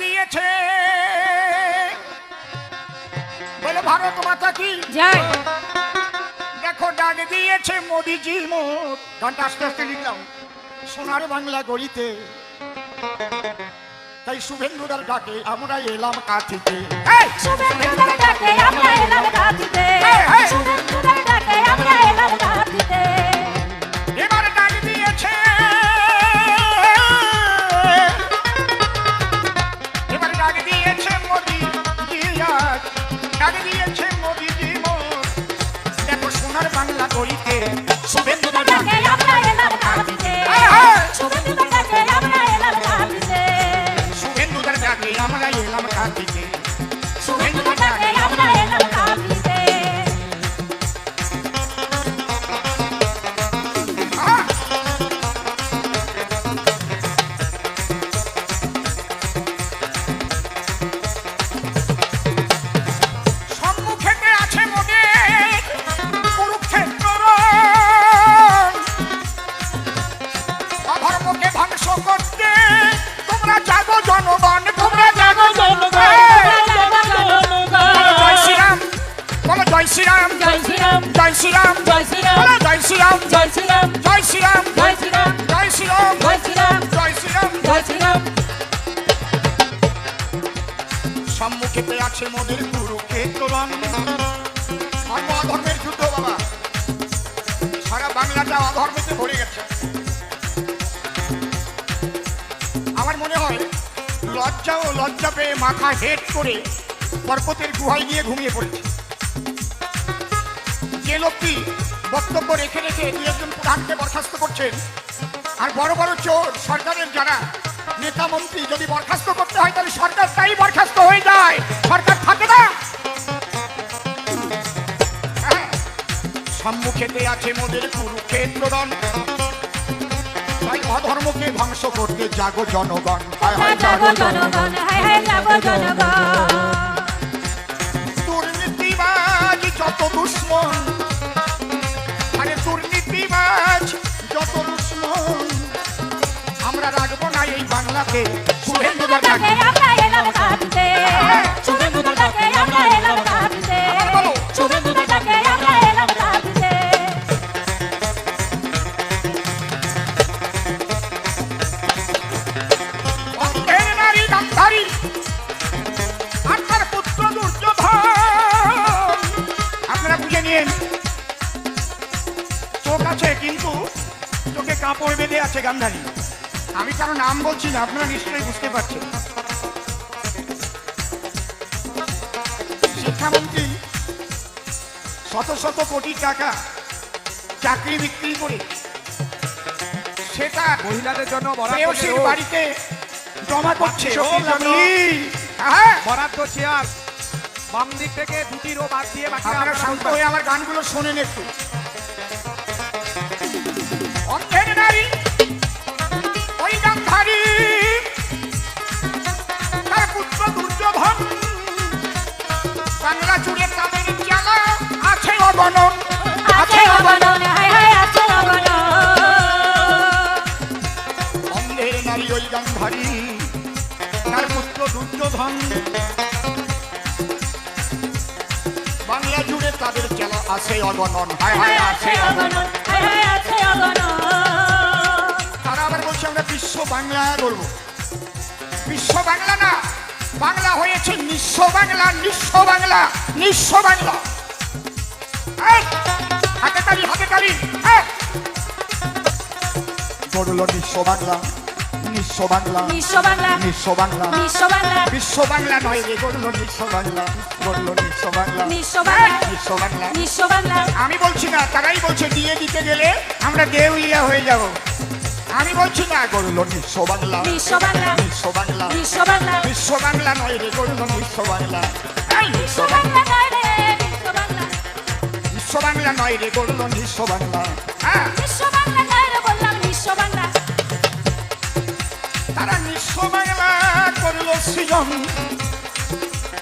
দিয়েছে। বলে ভারত মাতা কি? যাই দেখো ডাক দিয়েছে মোদিজি মোট। গানটা আস্তে আস্তে লিখলাম সোনার বাংলা গড়িতে। তাই শুভেন্দুদার ডাকে আমরা এলাম কাঠিতে শুভেন্দুদার ডাকে আমরা এলাম গাছিতে जगदीश শ্রীরাম জয় শ্রীরাম। জয় শ্রীরাম। জয় শ্রীরাম। জয় শ্রীরাম। জয় শ্রীরাম। জয় শ্রীরাম। জয় শ্রীরাম। জয় শ্রীরাম। জয় শ্রীরাম। সম্মুখেতে আছে মোদের কুরুক্ষেত্র রণ। ধর্ম অধর্মের যুদ্ধ বাবা। সারা বাংলাটা অধর্মেতে ভরে গেছে। আমার মনে হয় লজ্জা ও লজ্জা পেয়ে মাথা হেড করে পর্বতের গুহায় গিয়ে ঘুমিয়ে পড়েছে। যে লোকটি বক্তব্য রেখে রেখে দু একজন প্রধানকে বরখাস্ত করছেন। আর বড় বড় চোর সরকারের যারা নেতা মন্ত্রী যদি বরখাস্ত করতে হয় তাহলে সরকার তাই বরখাস্ত হয়ে যায়। সরকার থাকে না। হ্যাঁ, সম্মুখেতে আছে মোদের কুরুক্ষেত্র দন তাই অধর্মকে ধ্বংস করতে জাগো জনগণ। জাগো জাগো জনগণ। জাগো জনগণ। দুর্নীতিবাজ যত দুশ্মন বাংলাতে শুভেন্দুদার ডাকে। আমরা এলাম গাছিতে শুভেন্দুদের ডাকে আমরা এলাম গাছিতে শুভেন্দুদের ডাকে আমরা এলাম গাছিতে অন্ধের নারী গান্ধারী আর তার পুত্র দুর্যোধন। আপনারা বুঝে নিন চোখ আছে কিন্তু চোখে কাপড় বেঁধে আছে গান্ধারী। আমি কারও নাম বলছি না আপনারা নিশ্চয়ই বুঝতে পারছেন। শিক্ষামন্ত্রী শত শত কোটি টাকা চাকরি বিক্রি করে সেটা মহিলাদের জন্য প্রেয়সীর বাড়িতে জমা করছে হ্যাঁ। বরাদ্দ চেয়ার বাম দিক থেকে দুটি রো বাদ দিয়ে বাকি আপনারা শান্ত হয়ে আমার গানগুলো শোনেন একটু। বাংলা জুড়ে তাদের জ্বালা আছে অগণন তারা আবার বলছে আমরা বিশ্ব বাংলা বলব বিশ্ব বাংলা না বাংলা হয়েছে নিঃস্ব বাংলা নিঃস্ব বাংলা নিঃস্ব বাংলা হাতে তালি হাতে তালি এই। গড়ল নিঃস্ব বাংলা নিঃস্ব বাংলা বাংলা নিঃস্ব বাংলা বাংলা বিশ্ব বাংলা নয় রে গড়ল নিঃস্ব বাংলা গড়ল নিঃস্ব বাংলা নিঃস্ব বাংলা। নিঃস্ব বাংলা বাংলা আমি বলছি না তারাই বলছে দিয়ে দিতে গেলে আমরা দেউলিয়া হয়ে যাব আমি বলছি না গড়ল নিঃস্ব বাংলা বিশ্ব বাংলা বিশ্ব বাংলা বিশ্ব বাংলা বিশ্ব বাংলা নয় রে গড়ল বিশ্ব বাংলা বাংলা নয় রে বাংলা বিশ্ব বাংলা নয় রে গড়ল বিশ্ব বাংলা হ্যাঁ? বিশ্ব বাংলা নয় রে বললাম বিশ্ব বাংলা তারা বিশ্ব বাংলা করল সৃজন।